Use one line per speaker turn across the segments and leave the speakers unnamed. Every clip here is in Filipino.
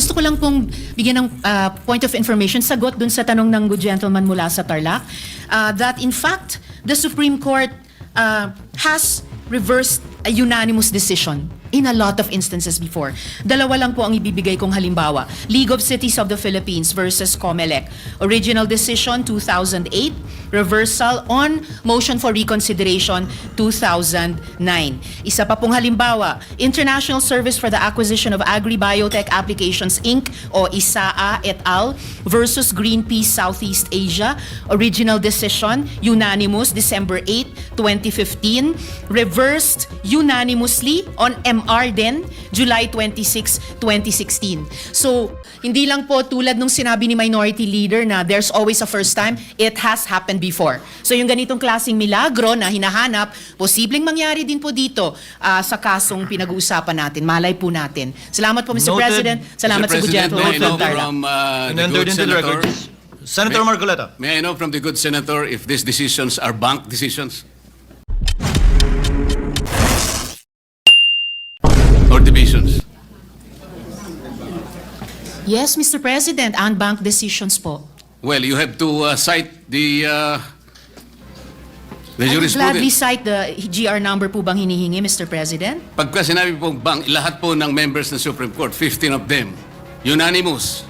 Gusto ko lang pong bigyan ng ah, point of information, sagot dun sa tanong ng good gentleman mula sa Tarlac, ah, that in fact, the Supreme Court ah, has reversed a unanimous decision in a lot of instances before. Dalawa lang po ang ibibigay kong halimbawa. League of Cities of the Philippines versus COMELEC. Original decision 2008, reversal on motion for reconsideration 2009. Isa pa pong halimbawa, International Service for the Acquisition of Agri-Biotech Applications Inc. o ISAA et al. versus Greenpeace Southeast Asia. Original decision, unanimous, December 8, 2015. Reversed unanimously on MR din, July 26, 2016. So, hindi lang po tulad nung sinabi ni Minority Leader na there's always a first time, it has happened before. So, yung ganitong klaseng milagro na hinahanap, posibleng mangyari din po dito ah, sa kasong pinag-uusapan natin. Malay po natin. Salamat po, Mr.
Noted.
President. Salamat
Mr.
sa good
President,
gentleman
may I know
from
uh, the good senator.
Senator Marcoleta.
may I know from the good senator if these decisions are bank decisions?
Yes, Mr. President, unbanked decisions po.
Well, you have to uh, cite the uh, the
I would gladly
jurisprudence.
cite the GR number po bang hinihingi, Mr. President?
Pagka sinabi pong bank, lahat po ng members ng Supreme Court, 15 of them, unanimous.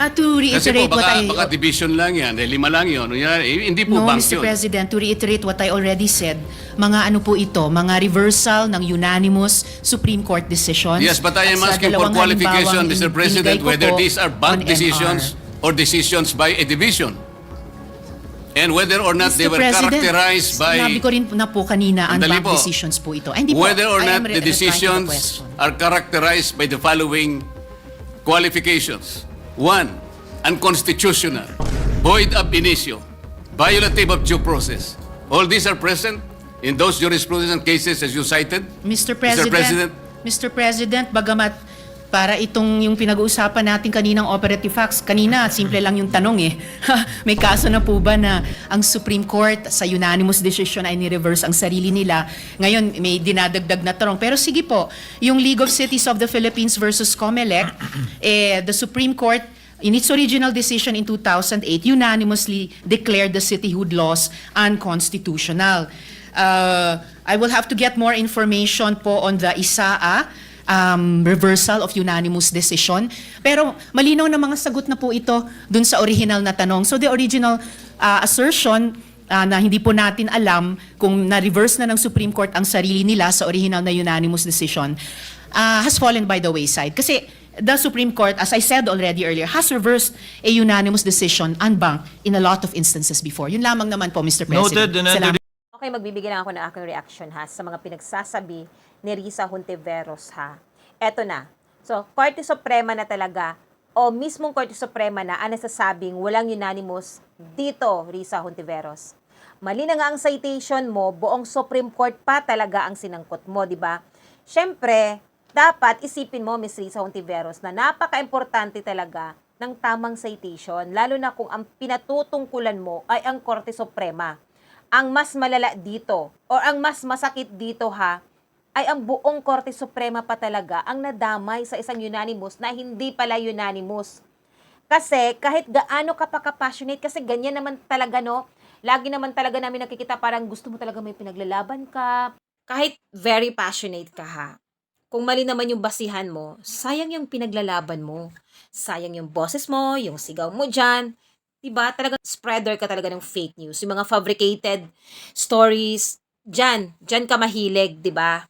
Uh, to
Kasi
reiterate
po,
what
baka,
I...
baka division lang yan, eh, lima lang yun. Yan, eh, hindi po
No,
bank
Mr.
yun.
President, to reiterate what I already said, mga ano po ito, mga reversal ng unanimous Supreme Court decisions.
Yes, but I am
At sa
asking for
dalawang
qualification,
halimbawang
Mr. President,
binigay ko
whether
po
these are
on
bank
MR.
decisions or decisions by a division. And whether or not they
Mr.
were
President,
characterized by...
Sinabi ko rin na po kanina,
Sandali
unbanked
po.
decisions po ito. Ay, hindi po.
whether or
I am
not
re-
the
replying to
decisions
question.
are characterized by the following qualifications. One, unconstitutional, void ab initio, violative of due process. All these are present in those jurisprudence cases as you cited.
Mr. President,
President.
Mr. President, bagamat para itong yung pinag-uusapan natin kaninang operative facts, kanina simple lang yung tanong eh. May kaso na po ba na ang Supreme Court sa unanimous decision ay ni-reverse ang sarili nila? Ngayon may dinadagdag na tanong. Pero sige po, yung League of Cities of the Philippines versus COMELEC, eh, the Supreme Court in its original decision in 2008, unanimously declared the cityhood laws unconstitutional. Uh, I will have to get more information po on the ISAA um, reversal of unanimous decision. Pero malinaw na mga sagot na po ito dun sa original na tanong. So the original uh, assertion uh, na hindi po natin alam kung na-reverse na ng Supreme Court ang sarili nila sa original na unanimous decision uh, has fallen by the wayside. Kasi the Supreme Court, as I said already earlier, has reversed a unanimous decision unbanked in a lot of instances before. Yun lamang naman po, Mr. President.
Noted.
Okay, magbibigay lang ako ng aking reaction ha sa mga pinagsasabi ni Risa Hontiveros ha. Eto na. So, Korte Suprema na talaga o mismong Korte Suprema na ang nasasabing walang unanimous dito, Risa Hontiveros. Mali na nga ang citation mo, buong Supreme Court pa talaga ang sinangkot mo, di ba? Siyempre, dapat isipin mo, Miss Risa Hontiveros, na napaka-importante talaga ng tamang citation, lalo na kung ang pinatutungkulan mo ay ang Korte Suprema ang mas malala dito o ang mas masakit dito ha ay ang buong Korte Suprema pa talaga ang nadamay sa isang unanimous na hindi pala unanimous. Kasi kahit gaano ka pa ka-passionate, kasi ganyan naman talaga no, lagi naman talaga namin nakikita parang gusto mo talaga may pinaglalaban ka. Kahit very passionate ka ha, kung mali naman yung basihan mo, sayang yung pinaglalaban mo. Sayang yung boses mo, yung sigaw mo dyan. Diba? Talaga spreader ka talaga ng fake news. Yung mga fabricated stories, dyan, dyan ka mahilig, diba?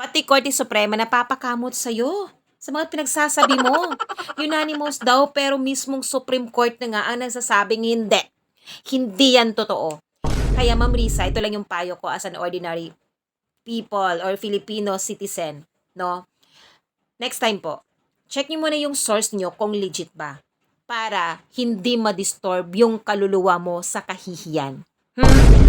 Pati Korte Suprema napapakamot sa'yo sa mga pinagsasabi mo. Unanimous daw, pero mismong Supreme Court na nga ang nagsasabing hindi. Hindi yan totoo. Kaya Ma'am Risa, ito lang yung payo ko as an ordinary people or Filipino citizen, no? Next time po, check niyo muna yung source niyo kung legit ba para hindi ma-disturb yung kaluluwa mo sa kahihiyan. Hmm?